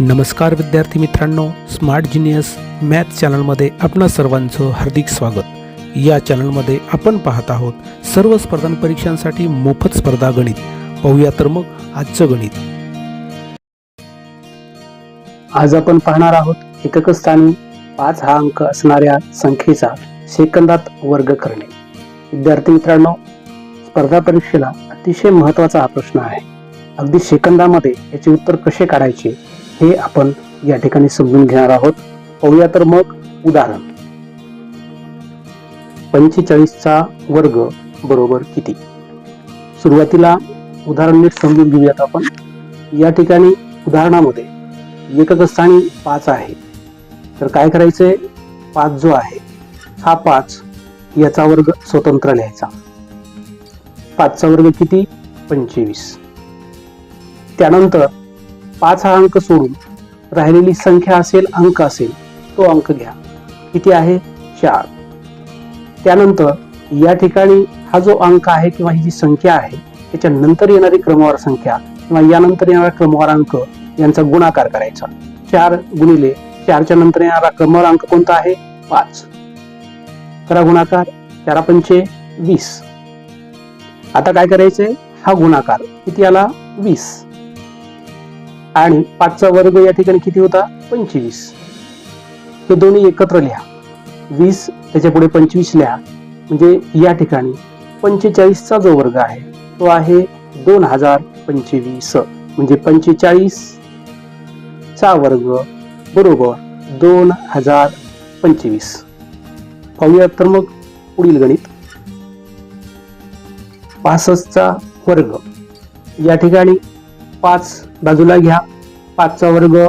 नमस्कार विद्यार्थी मित्रांनो स्मार्ट जिनियस मॅथ चॅनलमध्ये आपणा सर्वांचं हार्दिक स्वागत. या चॅनलमध्ये आपण पाहत आहोत सर्व स्पर्धा परीक्षांसाठी मोफत स्पर्धा गणित. पाहूया तर मग आजचं गणित. आज आपण पाहणार आहोत एकक स्थानी पाच हा अंक असणाऱ्या संख्येचा सेकंदात वर्ग करणे. विद्यार्थी मित्रांनो स्पर्धा परीक्षेला अतिशय महत्त्वाचा हा प्रश्न आहे. अगदी सेकंदामध्ये याचे उत्तर कसे काढायचे? हे आपण या ठिकाणी समजून घेणार आहोत. पाहूया तर मग उदाहरण. पंचेचाळीसचा वर्ग बरोबर किती? सुरुवातीला उदाहरण नीट समजून घेऊयात आपण. या ठिकाणी उदाहरणामध्ये एकक स्थानी पाच आहे. तर काय करायचंय? पाच जो आहे हा पाच याचा वर्ग स्वतंत्र लिहायचा. पाचचा वर्ग किती? पंचवीस त्यानंतर पाच हा अंक सोडून राहिलेली संख्या असेल अंक असेल तो अंक घ्या. किती आहे? चार. त्यानंतर या ठिकाणी हा जो अंक आहे किंवा ही जी संख्या आहे त्याच्या नंतर येणारी क्रमवार संख्या किंवा यानंतर येणारा क्रमवार अंक यांचा गुणाकार करायचा. चार गुणिले चारच्या नंतर येणारा क्रमवार अंक कोणता आहे? पाच. करा गुणाकार. चारा पंचे वीस. आता काय करायचंय? हा गुणाकार. किती आला? वीस. आणि पाचचा वर्ग या ठिकाणी किती होता? पंचवीस. हे दोन्ही एकत्र लिहा. वीस त्याच्या पुढे पंचवीस लिहा. म्हणजे या ठिकाणी पंचेचाळीसचा जो वर्ग आहे तो आहे दोन हजार पंचवीस. म्हणजे पंचेचाळीस चा वर्ग बरोबर दोन हजार पंचवीस. पाहूया तर मग पुढील गणित. पासष्टचा वर्ग. या ठिकाणी पाच बाजूला घ्या. पाचचा वर्ग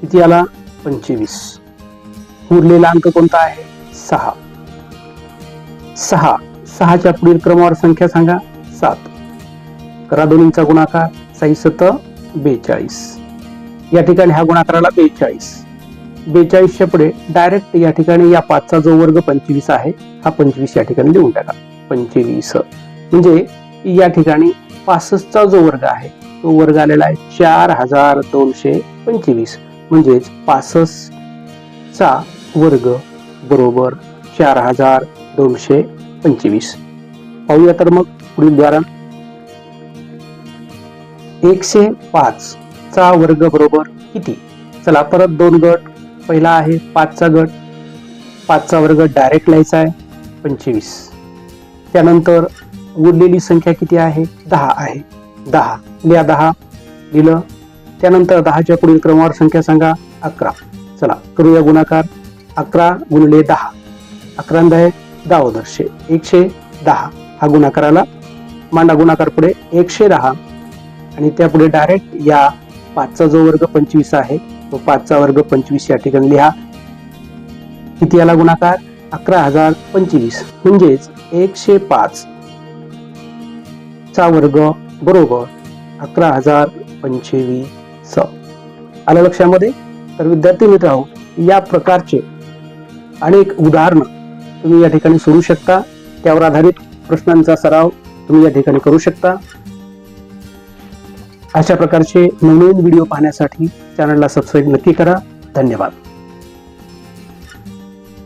किती आला? पंचवीस. उरलेला अंक कोणता आहे? सहा. सहा. सहाच्या पुढील क्रमावर संख्या सांगा. सात. करा दोन्हीचा गुणाकार. साई सत बेचाळीस. या ठिकाणी हा गुणाकाराला बेचाळीस. बेचाळीसच्या पुढे डायरेक्ट या ठिकाणी या पाचचा जो वर्ग पंचवीस आहे हा पंचवीस या ठिकाणी लिहून टाका. पंचवीस. म्हणजे या ठिकाणी पासष्टचा जो वर्ग आहे तो वर्ग आलेला आहे. चार हजार दोनशे पंचवीस. म्हणजेच पासष्टचा वर्ग बरोबर चार हजार दोनशे पंचवीस. पाहूया तर मग पुढील उदाहरण. एकशे पाच चा वर्ग बरोबर किती? चला परत दोन गट. पहिला आहे पाचचा गट. पाचचा वर्ग डायरेक्ट लिहायचा आहे. पंचवीस. त्यानंतर उरलेली संख्या किती आहे? दहा आहे. दहा. लिहा दहा लिहिलं. त्यानंतर दहाच्या पुढील क्रमावर संख्या सांगा अकरा. चला करूया गुणाकार. अकरा गुणले दहा. अकरा दहा दहा दर्शे एकशे दहा. हा गुणाकाराला मांडा गुणाकार पुढे. एकशे दहा. आणि त्यापुढे डायरेक्ट या पाचचा जो वर्ग पंचवीस आहे तो पाचचा वर्ग पंचवीस या ठिकाणी लिहा. किती याला गुणाकार? अकरा हजार पंचवीस. म्हणजेच एकशे पाच चा वर्ग बरोबर. अकरा हजार पंचवीस. आलं लक्षामध्ये? तर विद्यार्थी मित्रांनो या प्रकारचे अनेक उदाहरणं तुम्ही या ठिकाणी सोडू शकता. त्यावर आधारित प्रश्नांचा सराव तुम्ही या ठिकाणी करू शकता. अशा प्रकारचे नवनवीन व्हिडिओ पाहण्यासाठी चॅनलला सबस्क्राईब नक्की करा. धन्यवाद.